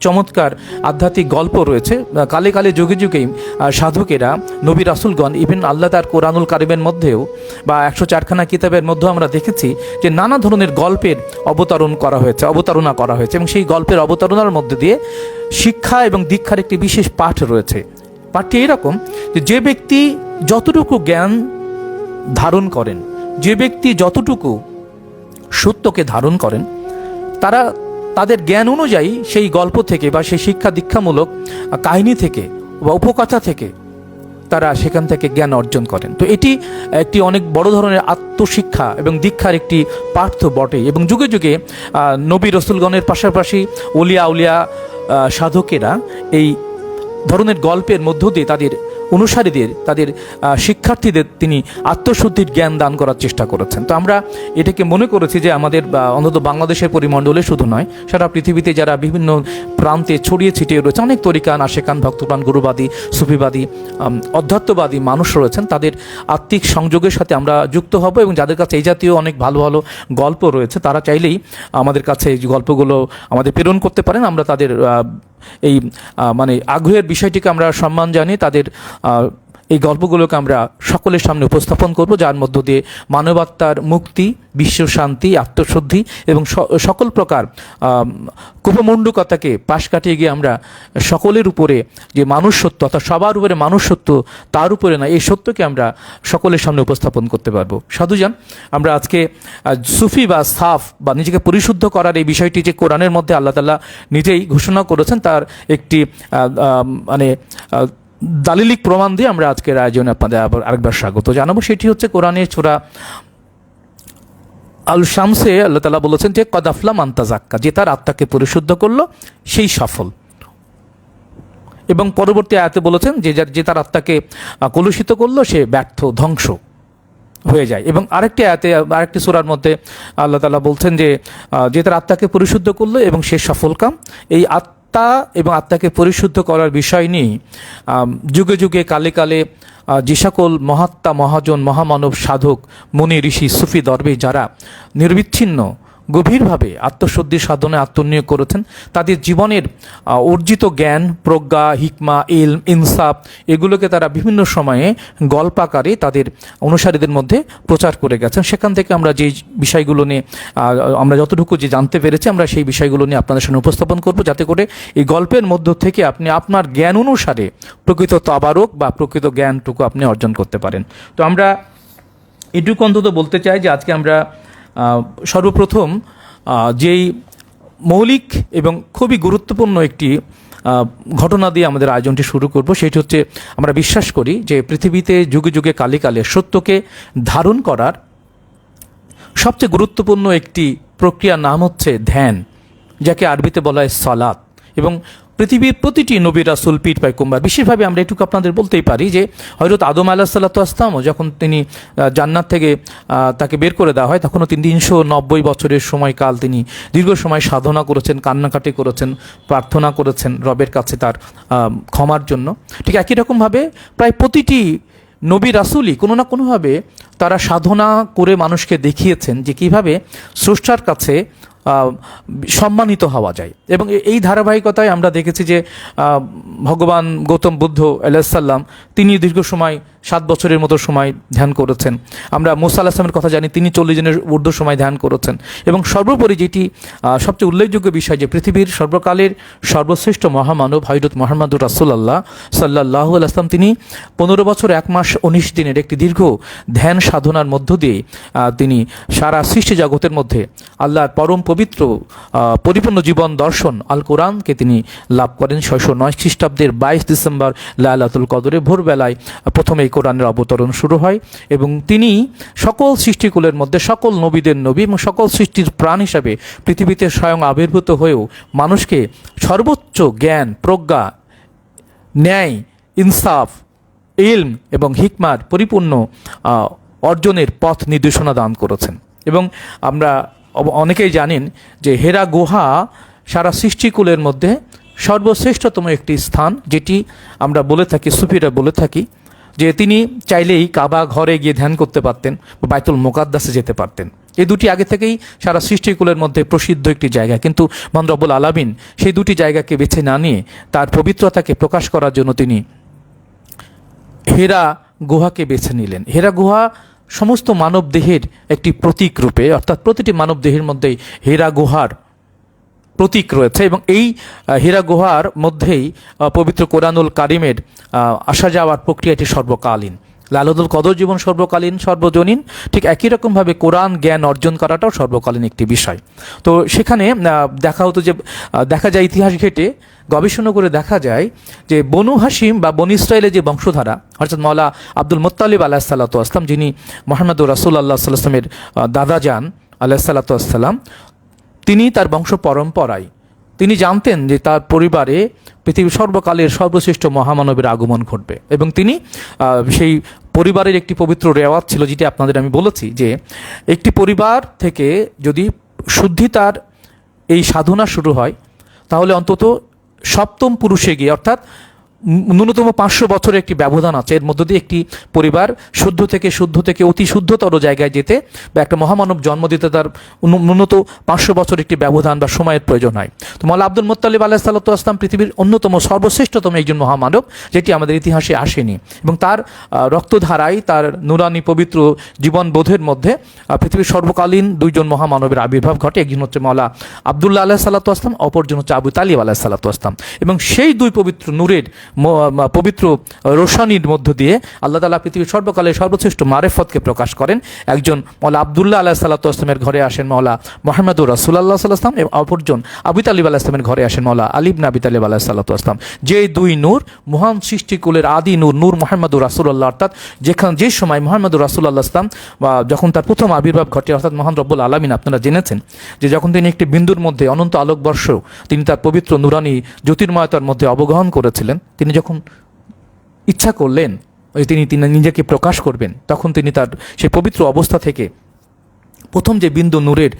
চমৎকার আধ্যাত্মিক গল্প রয়েছে। কালে কালে যুগে যুগেই সাধকেরা নবী রাসুলগণ ইভেন আল্লাহ তার কোরআনুল কারিমের মধ্যেও বা একশো চারখানা কিতাবের মধ্যেও আমরা দেখেছি যে নানা ধরনের গল্পের অবতারণ করা হয়েছে, অবতারণা করা হয়েছে এবং সেই গল্পের অবতারণার মধ্যে দিয়ে শিক্ষা এবং দীক্ষার একটি বিশেষ পাঠ রয়েছে। পাঠটি এরকম যে যে ব্যক্তি যতটুকু জ্ঞান ধারণ করেন যে ব্যক্তি যতটুকু সত্যকে ধারণ করেন, তারা তাদের জ্ঞান অনুযায়ী সেই গল্প থেকে বা সেই শিক্ষা দীক্ষামূলক কাহিনী থেকে বা উপকথা থেকে তারা সেখান থেকে জ্ঞান অর্জন করেন। তো এটি একটি অনেক বড় ধরনের আত্মশিক্ষা এবং দীক্ষার একটি পার্থ বটে এবং যুগে যুগে নবী রসুলগণের পাশাপাশি উলিয়া উলিয়া সাধকেরা এই ধরনের গল্পের মধ্য দিয়ে তাদের অনুসারীদের, তাদের শিক্ষার্থীদের তিনি আত্মশুদ্ধির জ্ঞান দান করার চেষ্টা করেছেন। তো আমরা এটাকে মনে করেছি যে আমাদের অন্তত বাংলাদেশের পরিমণ্ডলে শুধু নয়, সারা পৃথিবীতে যারা বিভিন্ন প্রান্তে ছড়িয়ে ছিটিয়ে রয়েছে, অনেক তরিকান, আশেকান, ভক্তপ্রাণ, গুরুবাদী, সুফিবাদী অধ্যাত্মবাদী মানুষ রয়েছেন, তাদের আত্মিক সংযোগের সাথে আমরা যুক্ত হব এবং যাদের কাছে এই জাতীয় অনেক ভালো ভালো গল্প রয়েছে, তারা চাইলেই আমাদের কাছে এই গল্পগুলো আমাদের প্রেরণ করতে পারেন। আমরা তাদের এই মানে আগ্রহের বিষয়টিকে আমরা সম্মান জানি তাদের এই গল্পগুলোকে আমরা সকলের সামনে উপস্থাপন করব, যার মধ্য দিয়ে মানবাত্মার মুক্তি, বিশ্ব শান্তি, আত্মশুদ্ধি এবং সকল প্রকার কুপমণ্ডুকতাকে পাশ কাটিয়ে গিয়ে আমরা সকলের উপরে যে মানুষ সত্য অর্থাৎ সবার উপরে মানুষ সত্য তার উপরে না, এই সত্যকে আমরা সকলের সামনে উপস্থাপন করতে পারব। সাধুজান, আমরা আজকে সুফি বা সাফ বা নিজেকে পরিশুদ্ধ করার এই বিষয়টি যে কোরআনের মধ্যে আল্লাহ তাল্লাহ নিজেই ঘোষণা করেছেন, তার একটি মানে দালিলিক প্রমাণ দিয়ে আমরা আজকের আয়োজনে আপনাদের আবার আরেকবার স্বাগত জানাব। সেটি হচ্ছে কোরআনের ছোড়া আল শামসে আল্লাহ তালা বলেছেন যে কদাফলা মান্তাজাক্কা যে তার আত্মাকে পরিশুদ্ধ করল, সেই সফল। এবং পরবর্তী আয়াতে বলেছেন যে, যার যে তার আত্মাকে কলুষিত করল, সে ব্যর্থ, ধ্বংস হয়ে যায়। এবং আরেকটি আয়াতে, আরেকটি সূরার মধ্যে আল্লাহ তালা বলছেন যে যে তার আত্মাকে পরিশুদ্ধ করল এবং সে সফলকাম এই আত্মা এবং আত্মাকে পরিশুদ্ধ করার বিষয় নিয়ে যুগে যুগে কালে কালে যে সকল মহাত্মা, মহাজন, মহামানব সাধক, মুনি, ঋষি, সুফি, দরবে যারা নির্বিচ্ছিন্ন গভীরভাবে আত্মশুদ্ধি সাধনে আত্মনিয়োগ করেছেন। তাদের জীবনের অর্জিত জ্ঞান, প্রজ্ঞা, হিকমা এল ইনসাফ এগুলোকে তারা বিভিন্ন সময়ে গল্পাকারে তাদের অনুসারীদের মধ্যে প্রচার করে গেছেন। সেখান থেকে আমরা যে বিষয়গুলো নিয়ে আমরা যতটুকু যে জানতে পেরেছি, আমরা সেই বিষয়গুলো নিয়ে আপনাদের সামনে উপস্থাপন করব যাতে করে এই গল্পের মধ্য থেকে আপনি আপনার জ্ঞান অনুসারে প্রকৃত তবারক বা প্রকৃত জ্ঞানটুকু আপনি অর্জন করতে পারেন। তো আমরা এটুকু অন্তত বলতে চাই যে আজকে আমরা সর্বপ্রথম যেই মৌলিক এবং খুবই গুরুত্বপূর্ণ একটি ঘটনা দিয়ে আমাদের আয়োজনটি শুরু করব, সেটি হচ্ছে আমরা বিশ্বাস করি যে পৃথিবীতে যুগে যুগে কালে কালে সত্যকে ধারণ করার সবচেয়ে গুরুত্বপূর্ণ একটি প্রক্রিয়ার নাম হচ্ছে ধ্যান, যাকে আরবিতে বলা হয় সলাৎ এবং পৃথিবীর প্রতিটি নবী রাসুল পীর পাইকুম্বার বিশেষভাবে আমরা এটুকু আপনাদের বলতেই পারি যে হয়তো আদম আল্লাহ সাল্লাতামও যখন তিনি জান্নাত থেকে তাকে বের করে দেওয়া হয়, তখনও তিনি তিনশো নব্বই বছরের সময়কাল তিনি দীর্ঘ সময় সাধনা করেছেন, কান্নাকাটি করেছেন, প্রার্থনা করেছেন রবের কাছে তার ক্ষমার জন্য। ঠিক একই রকমভাবে প্রায় প্রতিটি নবী রাসুলই কোনো না কোনোভাবে তারা সাধনা করে মানুষকে দেখিয়েছেন যে কীভাবে স্রষ্টার কাছে সম্মানিত হওয়া যায়। এবং এই ধারাবাহিকতায় আমরা দেখেছি যে ভগবান গৌতম বুদ্ধ আলাইসাল্লাম তিনি দীর্ঘ সময় সাত বছরের মতো সময় ধ্যান করেছেন। আমরা মুসা আলাহিসামের কথা জানি, তিনি চল্লিশ দিনের ঊর্ধ্ব সময় ধ্যান করেছেন। এবং সর্বোপরি যেটি সবচেয়ে উল্লেখযোগ্য বিষয় যে পৃথিবীর সর্বকালের সর্বশ্রেষ্ঠ মহামানব হজরত মোহাম্মদুর রাসুল্লাহ সাল্লাহ আসলাম তিনি পনেরো বছর এক মাস উনিশ দিনের একটি দীর্ঘ ধ্যান সাধনার মধ্য দিয়ে তিনি সারা সৃষ্টি জগতের মধ্যে আল্লাহর পরম পবিত্র পরিপূর্ণ জীবন দর্শন আল কোরআনকে তিনি লাভ করেন। ছয়শো নয় খ্রিস্টাব্দের বাইশ ডিসেম্বর লালাতুল কদরে ভোরবেলায় প্রথমে এই কোরআনের অবতরণ শুরু হয় এবং তিনি সকল সৃষ্টিকুলের মধ্যে সকল নবীদের নবী এবং সকল সৃষ্টির প্রাণ হিসাবে পৃথিবীতে স্বয়ং আবির্ভূত হয়েও মানুষকে সর্বোচ্চ জ্ঞান, প্রজ্ঞা, ন্যায়, ইনসাফ, ইলম এবং হিকমার পরিপূর্ণ অর্জনের পথ নির্দেশনা দান করেছেন। এবং আমরা অনেকেই জানেন যে হেরা গুহা সারা সৃষ্টিকুলের মধ্যে সর্বশ্রেষ্ঠতম একটি স্থান, যেটি আমরা বলে থাকি, সুফিরা বলে থাকি। যে তিনি চাইলেই কাবা ঘরে গিয়ে ধ্যান করতে পারতেন বা বাইতুল মোকাদ্দাসে যেতে পারতেন। এই দুটি আগে থেকেই সারা সৃষ্টিকুলের মধ্যে প্রসিদ্ধ একটি জায়গা। কিন্তু মন্দ্রবুল আলামিন সেই দুটি জায়গাকে বেছে না নিয়ে তার পবিত্রতাকে প্রকাশ করার জন্য তিনি হেরা গুহাকে বেছে নিলেন। হেরা গুহা সমস্ত মানব দেহের একটি প্রতীক রূপে, অর্থাৎ প্রতিটি মানব দেহের মধ্যেই হেরা গুহার প্রতীক রয়েছে এবং এই হীরা গুহার মধ্যেই পবিত্র কোরআনুল কারিমের আসা যাওয়ার প্রক্রিয়াটি সর্বকালীন। লালদুল কদর জীবন সর্বকালীন, সর্বজনীন। ঠিক একই রকমভাবে কোরআন জ্ঞান অর্জন করাটাও সর্বকালীন একটি বিষয়। তো সেখানে দেখা হতো যে দেখা যায় ইতিহাস ঘেটে, গবেষণা করে দেখা যায় যে বনু হাসিম বা বনু ইসরায়েলের যে বংশধারা, অর্থাৎ মৌলা আব্দুল মোত্তালিব আলাহ সাল্লাতু আসলাম যিনি মোহাম্মদ রাসুল আল্লাহ সাল্লামের দাদা যান আলাহ সাল্লাতু আসসালাম তিনি তার বংশ পরম্পরায় তিনি জানতেন যে তার পরিবারে পৃথিবীর সর্বকালের সর্বশ্রেষ্ঠ মহামানবের আগমন ঘটবে। এবং তিনি সেই পরিবারের একটি পবিত্র রেওয়াজ ছিল যেটি আপনাদের আমি বলেছি যে, একটি পরিবার থেকে যদি শুদ্ধিতার এই সাধনা শুরু হয়, তাহলে অন্তত সপ্তম পুরুষে গিয়ে, অর্থাৎ ন্যূনতম পাঁচশো বছরের একটি ব্যবধান আছে। এর মধ্য দিয়ে একটি পরিবার শুদ্ধ থেকে শুদ্ধ থেকে অতি শুদ্ধতর জায়গায় যেতে বা একটা মহামানব জন্ম দিতে তার ন্যূনত পাঁচশো বছর একটি ব্যবধান বা সময়ের প্রয়োজন হয়। তো মাল্লা আব্দুল মোত্তালিব আলাহ সাল্লাতু আসলাম পৃথিবীর অন্যতম সর্বশ্রেষ্ঠতম একজন মহামানব, যেটি আমাদের ইতিহাসে আসেনি। এবং তার রক্তধারায় তার নুরানি পবিত্র জীবনবোধের মধ্যে পৃথিবীর সর্বকালীন দুইজন মহামানবের আবির্ভাব ঘটে। একজন হচ্ছে মাওলা আবদুল্লাহ আলাহ সাল্লাতু আসলাম অপরজন হচ্ছে আবু তালিব আলাহ সাল্লাতু আসলাম এবং সেই দুই পবিত্র নূরের পবিত্র রোশানির মধ্য দিয়ে আল্লাহ তালা পৃথিবীর সর্বকালের সর্বশ্রেষ্ঠ মারেফতকে প্রকাশ করেন। একজন মৌলা আবদুল্লাহ আলাহ সাল্লাতু আসলামের ঘরে আসেন মৌলা মোহাম্মদুর রাসুল্লাহ সাল্লাম এবং অপরজন আবু তালিব আলাহ আসলামের ঘরে আসেন মৌলা আলিব নাবি তালিব আলাহ সাল্লাতু আসলাম যে দুই নূর, মহান সৃষ্টিকুলের আদি নূর নূর মোহাম্মদুর রাসুল্লাহ অর্থাৎ যেখানে, যে সময় মোহাম্মদুর রাসুল্লাহ আসলাম বা যখন তার প্রথম আবির্ভাব ঘটে, অর্থাৎ মহান রব্বুল আলমিন আপনারা জেনেছেন, যে যখন তিনি একটি বিন্দুর মধ্যে অনন্ত আলোকবর্ষ, তিনি তার পবিত্র নুরানি জ্যোতির্ময়তার মধ্যে অবগাহন করেছিলেন তিনি যখন ইচ্ছা করলেন, ওই তিনি তিনি নিজেকে প্রকাশ করবেন, তখন তিনি তার সেই পবিত্র অবস্থা থেকে প্রথম যে বিন্দু নূরের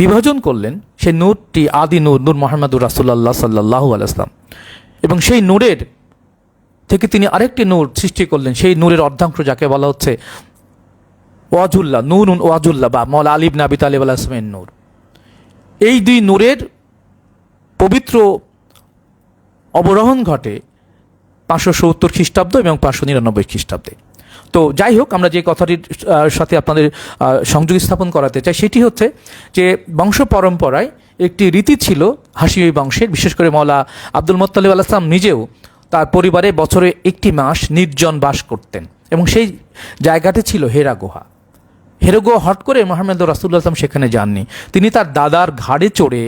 বিভাজন করলেন, সেই নূরটি আদি নূর নূর মোহাম্মদুর রাসুল্লাহ সাল্লাহ আলাইসলাম এবং সেই নূরের থেকে তিনি আরেকটি নূর সৃষ্টি করলেন, সেই নূরের অর্ধাংশ যাকে বলা হচ্ছে ওয়াজুল্লাহ নূর ওয়াজুল্লাহ বা মৌলা আলিব নাবি তালিব আলাহিসমের নূর। এই দুই নূরের পবিত্র অবরোহণ ঘটে পাঁচশো সত্তর খ্রিস্টাব্দ এবং পাঁচশো নিরানব্বই খ্রিস্টাব্দে। তো যাই হোক, আমরা যে কথাটির সাথে আপনাদের সংযোগ স্থাপন করাতে চাই, সেটি হচ্ছে যে বংশ পরম্পরায় একটি রীতি ছিল হাসিমি বংশের, বিশেষ করে মৌলা আব্দুল মোত্তালিব আলাহাম নিজেও তার পরিবারে বছরে একটি মাস নির্জন বাস করতেন এবং সেই জায়গাটি ছিল হেরা গুহা। হেরোগো হট করে মোহাম্মদ রাসুল্লাহ সেখানে যাননি। তিনি তার দাদার ঘাড়ে চড়ে,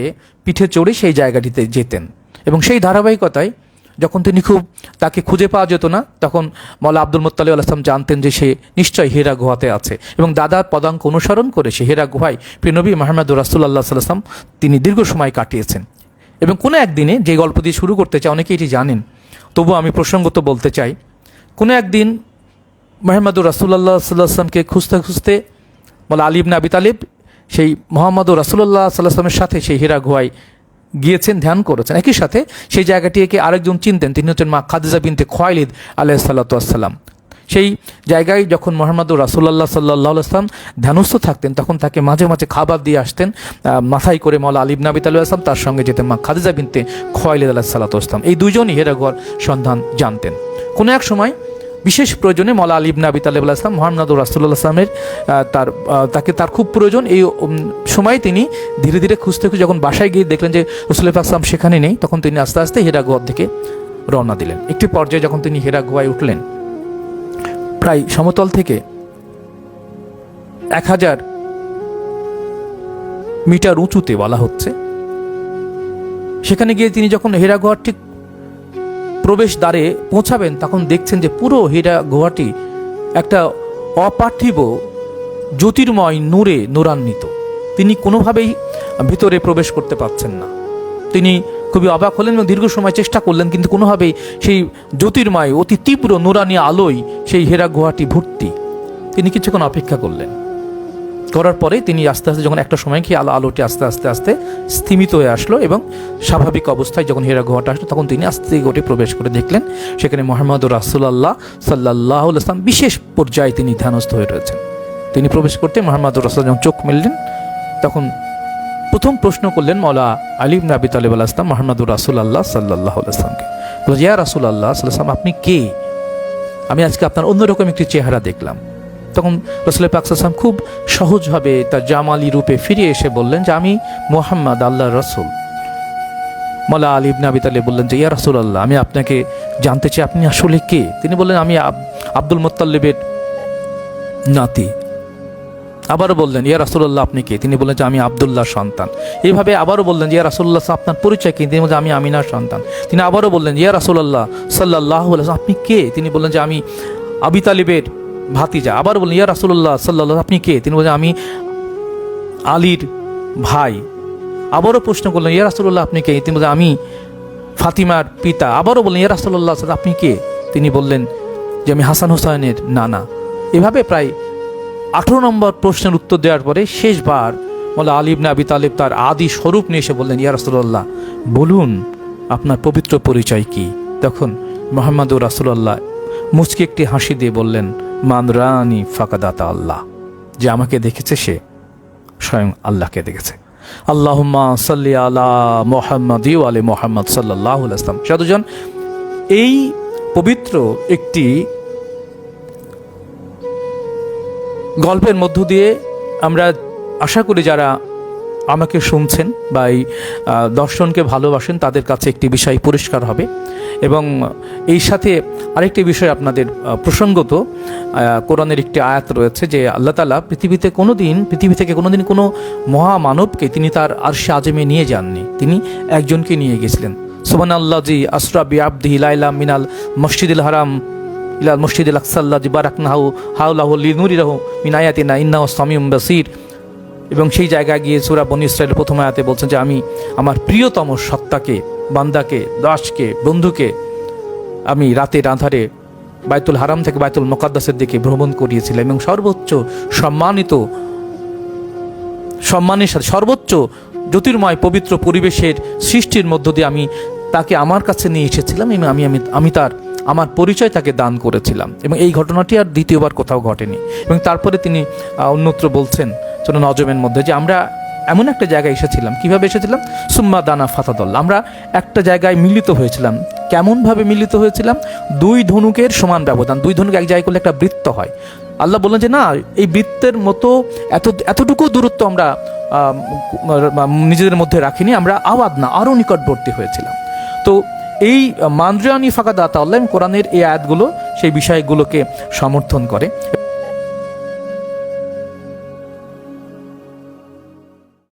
পিঠে চড়ে সেই জায়গাটিতে যেতেন। এবং সেই ধারাবাহিকতায় যখন তিনি খুব তাকে খুঁজে পাওয়া যেত না, তখন মৌলা আব্দুল মোত্তালি আসলাম জানতেন যে সে নিশ্চয়ই হেরা গুহাতে আছে। এবং দাদার পদাঙ্ক অনুসরণ করে সে হেরা গুহায় প্রিনবী মাহমুদ রাসুল্লাহ সাল্লাম তিনি দীর্ঘ সময় কাটিয়েছেন। এবং কোনো একদিনে যে গল্প দিয়ে শুরু করতে চাই অনেকে এটি জানেন। তবু আমি প্রসঙ্গত বলতে চাই, কোনো একদিন মোহাম্মদুর রাসুল্লাহ সাল্লাহামকে খুঁজতে খুঁজতে মোলা আলিব না আবি তালিব, সেই মোহাম্মদ রাসুল্লাহ সাল্লাহামের সাথে সেই হীরা গুহায় গিয়েছেন, ধ্যান করেছেন। একই সাথে সেই জায়গাটিকে আরেকজন চিনতেন, তিনি হচ্ছেন মা খাদিজা বিনতে খোয়াইলিদ আলাহ সাল্লাতাম সেই জায়গায় যখন মোহাম্মদুর রাসুল্লাহ সাল্লাহ আসলাম ধ্যানস্থ থাকতেন, তখন তাকে মাঝে মাঝে খাবার দিয়ে আসতেন মাথায় করে মৌলা আলিব নাবি তালু আসলাম তার সঙ্গে যেতেন মা খাদিজা বিনতে খোয়াইলিদ আলাহ সাল্লাহ আসলাম এই দুজনই হেরা গুহার সন্ধান জানতেন। কোনো এক সময় বিশেষ প্রয়োজনে মলা আলী ইবনে আবি তালেব ইসলাম মোহাম্মদুর রাসুল্লাহ আসলামের তার তাকে, তার খুব প্রয়োজন। এই সময় তিনি ধীরে ধীরে খুঁজতে খুঁজে যখন বাসায় গিয়ে দেখলেন যে রসুল্লাহ আসলাম সেখানে নেই, তখন তিনি আস্তে আস্তে হেরা গুহার দিকে রওনা দিলেন। একটি পর্যায়ে যখন তিনি হেরা গুহায় উঠলেন, প্রায় সমতল থেকে এক হাজার মিটার উঁচুতে বলা হচ্ছে, সেখানে গিয়ে তিনি যখন হেরা গুহার ঠিক প্রবেশ দ্বারে পৌঁছাবেন, তখন দেখছেন যে পুরো হীরা গুহাটি একটা অপার্থিব জ্যোতির্ময় নূরে নূরান্বিত। তিনি কোনোভাবেই ভিতরে প্রবেশ করতে পারছেন না। তিনি খুবই অবাক হলেন এবং দীর্ঘ সময় চেষ্টা করলেন, কিন্তু কোনোভাবেই সেই জ্যোতির্ময় অতি তীব্র নূরানি আলোয় সেই হেরা গুহাটি ভর্তি। তিনি কিছুক্ষণ অপেক্ষা করলেন। করার পরে তিনি আস্তে আস্তে যখন একটা সময় কি আলো আলোটি আস্তে আস্তে আস্তে স্থিমিত হয়ে আসলো এবং স্বাভাবিক অবস্থায় যখন হীরা গুহাটা আসলো, তখন তিনি আস্তে গোটে প্রবেশ করে দেখলেন, সেখানে মোহাম্মদ রাসুলাল্লাহ সাল্লাহ ইসলাম বিশেষ পর্যায়ে তিনি ধ্যানস্থ হয়ে রয়েছেন। তিনি প্রবেশ করতে মোহাম্মদ রাসুল যখন চোখ মেললেন, তখন প্রথম প্রশ্ন করলেন মৌলা আলিম নাবি তালেব আল্লাহ ইসলাম মোহাম্মদুর রাসুল আল্লাহ সাল্লাহ ইসলামকে ইয়া রাসুল আল্লাহ সাল্লাম, আপনি কে? আমি আজকে আপনার অন্যরকম একটি চেহারা দেখলাম। তখন রসুল পাকসাম খুব সহজভাবে তার জামালি রূপে ফিরে এসে বললেন যে, আমি মোহাম্মদ আল্লাহ রসুল। মলা আলী ইবনে আবি তালেব বললেন যে, ইয়া রাসুল আল্লাহ আমি আপনাকে জানতে চাই, আপনি আসলে কে? তিনি বললেন, আমি আব- আব্দুল মোত্তাল্লিবের নাতি। আবারও বললেন, ইয়া রাসুল্লাহ আপনি কে? তিনি বললেন যে, আমি আবদুল্লাহ সন্তান। এইভাবে আবারও বললেন ইয়া রাসুল্লাহ আপনার পরিচয় কি? তিনি বললেন আমি আমিনার সন্তান। তিনি আবারও বললেন ইয়া রাসুল্লাহ সাল্লাহ আপনি কে? তিনি বললেন যে, আমি আবি তালিবের ভাতিজা আবার বললেন, ইয়া রাসুল্লাহ সাল্লাহ আপনি কে? তিনি বললেন, আমি আলীর ভাই। আবারও প্রশ্ন করলেন, ইয়া রাসুল্লাহ আপনি কে? তিনি বললেন, আমি ফাতিমার পিতা। আবারও বললেন, ইয়া রাসুল্লাহ আপনি কে? তিনি বললেন, যে আমি হাসান হোসাইনের নানা। এভাবে প্রায় আঠেরো নম্বর প্রশ্নের উত্তর দেওয়ার পরে শেষবার বলে আলিব না আবি তালেব তার আদি স্বরূপ নিয়ে এসে বললেন, ইয়া রাসুল্লাহ বলুন, আপনার পবিত্র পরিচয় কি? তখন মোহাম্মদুর রাসুল্লাহ মুচকি একটি হাসি দিয়ে বললেন মানরানি ফাকাদাতা আল্লাহ। যে আমাকে দেখেছে সে স্বয়ং আল্লাহকে দেখেছে। আল্লাহুম্মা সাল্লি আলা মোহাম্মদ ইউ আলী মোহাম্মদ সাল্লাহ ইসলাম সাধুজন, এই পবিত্র একটি গল্পের মধ্য দিয়ে আমরা আশা করি যারা আমাকে শুনছেন বা এই দর্শনকে ভালোবাসেন, তাদের কাছে একটি বিষয় পরিষ্কার হবে। এবং এই সাথে আরেকটি বিষয় আপনাদের প্রসঙ্গত কোরআনের একটি আয়াত রয়েছে যে আল্লাহ তালা পৃথিবীতে কোনো দিন পৃথিবী থেকে কোনো দিন কোনো মহামানবকে তিনি তার আরশে আজমে নিয়ে যাননি। তিনি একজনকে নিয়ে গেছিলেন। সুবান আল্লাহ জি আসরা বি আব্দি লাইলা মিনাল মসজিদুল হারাম ইলাল মসজিদ আকসাল্লা জি জিবারাকনাহু হাউলাহু লিনুরিরাহু মিন আয়াতিনা, ইন্নাহু সামিউম বাসীর। এবং সেই জায়গায় গিয়ে সূরা বনি ইসরায়েলের প্রথম আয়াতে বলছেন যে আমি আমার প্রিয়তম সত্তাকে, বান্দাকে, দাসকে, বন্ধুকে আমি রাতের আধারে বাইতুল হারাম থেকে বাইতুল মোকাদ্দাসের দিকে ভ্রমণ করিয়েছিলাম এবং সর্বোচ্চ সম্মানিত, সম্মানের সাথে সর্বোচ্চ জ্যোতির্ময় পবিত্র পরিবেশের সৃষ্টির মধ্য দিয়ে আমি তাকে আমার কাছে নিয়ে এসেছিলাম এবং আমি আমি আমি তার, আমার পরিচয় তাকে দান করেছিলাম। এবং এই ঘটনাটি আর দ্বিতীয়বার কোথাও ঘটেনি। এবং তারপরে তিনি অন্যত্র বলছেন যেন নজমের মধ্যে যে আমরা এমন একটা জায়গায় এসেছিলাম। কীভাবে এসেছিলাম? সুম্মা দানা ফাতাদল্লা আমরা একটা জায়গায় মিলিত হয়েছিলাম। কেমনভাবে মিলিত হয়েছিলাম? দুই ধনুকের সমান ব্যবধান। দুই ধনুক এক জায়গায় করলে একটা বৃত্ত হয়। আল্লাহ বললেন যে, না, এই বৃত্তের মতো এত, এতটুকু দূরত্ব আমরা নিজেদের মধ্যে রাখিনি। আমরা আওয়াদ না, আরও নিকটবর্তী হয়েছিলাম। তো এই মান্দ্রিয়ানি ফাঁকা দাতা আল্লাহ কোরআনের এই আয়াতগুলো, সেই বিষয়গুলোকে সমর্থন করে।